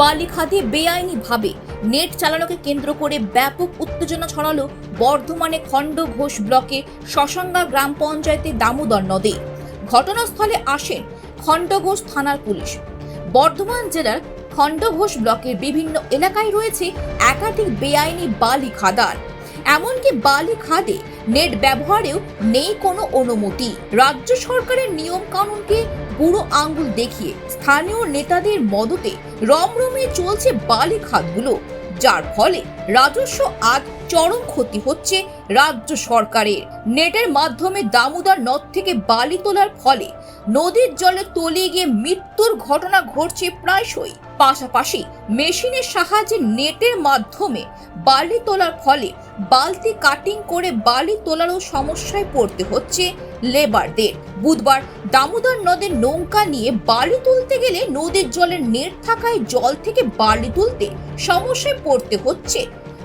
বালি খাদে বেআইনিভাবে নেট চালানোকে কেন্দ্র করে ব্যাপক উত্তেজনা ছড়ালো বর্ধমানে খণ্ড ঘোষ ব্লকে শশাঙ্গা গ্রাম পঞ্চায়েতে দামোদর নদে। ঘটনাস্থলে আসেন খণ্ডঘোষ থানার পুলিশ। বর্ধমান জেলার খণ্ডঘোষ ব্লকের বিভিন্ন এলাকায় রয়েছে একাধিক বেআইনি বালি খাদান এমনকি বালি খাদে নেট ব্যবহারেও নেই কোনো অনুমতি। রাজ্য সরকারের নিয়ম কানুনকে বুড়ো আঙ্গুল দেখিয়ে স্থানীয় নেতাদের মদতে রমরমে চলছে বালি খাদগুলো, যার ফলে রাজস্ব আজ চরম ক্ষতি হচ্ছে রাজ্য সরকারের। নেটের মাধ্যমে দামোদর নদ থেকে বালি তোলার ফলে নদীর জলে তলিয়ে গিয়ে মৃত্যুর ঘটনা ঘটছে প্রায়শই। পাশাপাশি মেশিনের সাহায্যে নেটের মাধ্যমে বালি তোলার ফলে বালতি কাটিং করে বালি তোলারও সমস্যায় পড়তে হচ্ছে লেবারদের। বুধবার দামোদর নদের নৌকা নিয়ে বালি তুলতে গেলে নদীর জলের নেট থাকায় জল থেকে বালি তুলতে সমস্যায় পড়তে হচ্ছে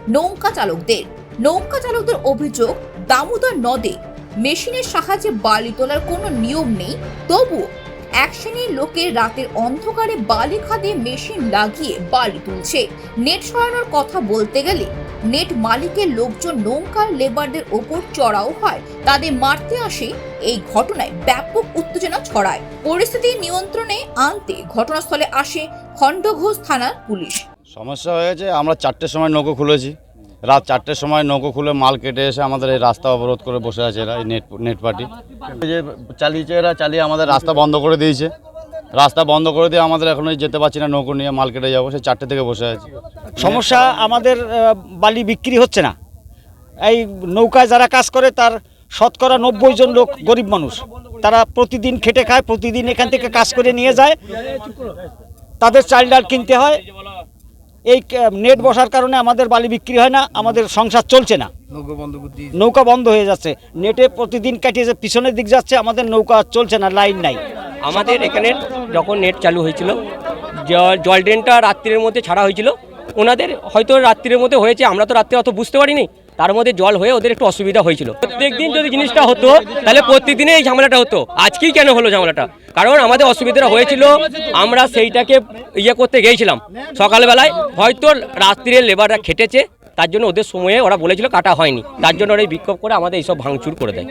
নৌকা চালকদের। নৌকা চালকদের অভিযোগ, দামোদর নদে মেশিনের সাহায্যে বালি তোলার কোনো নিয়ম নেই। তবু এক শ্রেণির লোকের রাতের অন্ধকারে বালি খাদে মেশিন লাগিয়ে বালি তুলছে। নেট সরানোর কথা বলতে গেলে নেট মালিকের লোকজন নৌকার লেবারদের ওপর চড়াও হয়। তাদের মারতে আসে এই ঘটনায় ব্যাপক উত্তেজনা ছড়ায়। পরিস্থিতি নিয়ন্ত্রণে আনতে ঘটনাস্থলে আসে খণ্ডঘোষ থানার পুলিশ। সমস্যা হয়েছে, আমরা চারটের সময় নৌকো খুলেছি। রাত চারটের সময় নৌকো খুলে মাল কেটে এসে আমাদের এই রাস্তা অবরোধ করে বসে আছে এরা, এই নেট নেট পার্টি। যে চালিয়েছে এরা, চালিয়ে আমাদের রাস্তা বন্ধ করে দিয়েছে। রাস্তা বন্ধ করে দিয়ে আমাদের এখন এই যেতে পারছি না, নৌকো নিয়ে মাল কেটে যাব, সে চারটে থেকে বসে আছি। সমস্যা আমাদের বালি বিক্রি হচ্ছে না। এই নৌকায় যারা কাজ করে, তার শতকরা নব্বই জন লোক গরিব মানুষ। তারা প্রতিদিন খেটে খায়, প্রতিদিন এখান থেকে কাজ করে নিয়ে যায়। তাদের চাল ডাল কিনতে হয়। এই নেট বসার কারণে আমাদের বালি বিক্রি হয় না আমাদের সংসার চলছে না। নৌকা বন্ধ হয়ে যাচ্ছে। নেটে প্রতিদিন কাটিয়ে পিছনের দিক যাচ্ছে আমাদের নৌকা চলছে না লাইন নাই। আমাদের এখানে যখন নেট চালু হয়েছিল জল ড্রেনটা রাত্রির মধ্যে ছাড়া হয়েছিল ওনাদের হয়তো রাত্রির মধ্যে হয়েছে আমরা তো রাত্রে অত বুঝতে পারিনি। তার মধ্যে জল হয়ে ওদের একটু অসুবিধা হয়েছিল। প্রত্যেকদিন যদি জিনিসটা হতো, তাহলে প্রত্যেকদিনে এই ঝামেলাটা হতো। আজকেই কেন হলো ঝামেলাটা? কারণ আমাদের অসুবিধাটা হয়েছিল, আমরা সেইটাকে ইয়ে করতে গিয়েছিলাম। সকালবেলায় হয়তো রাত্রিরে লেবাররা খেটেছে, তার জন্য ওদের সময়ে ওরা বলেছিল কাটা হয়নি। তার জন্য ওরা বিক্ষোভ করে আমাদের এইসব ভাঙচুর করে দেয়।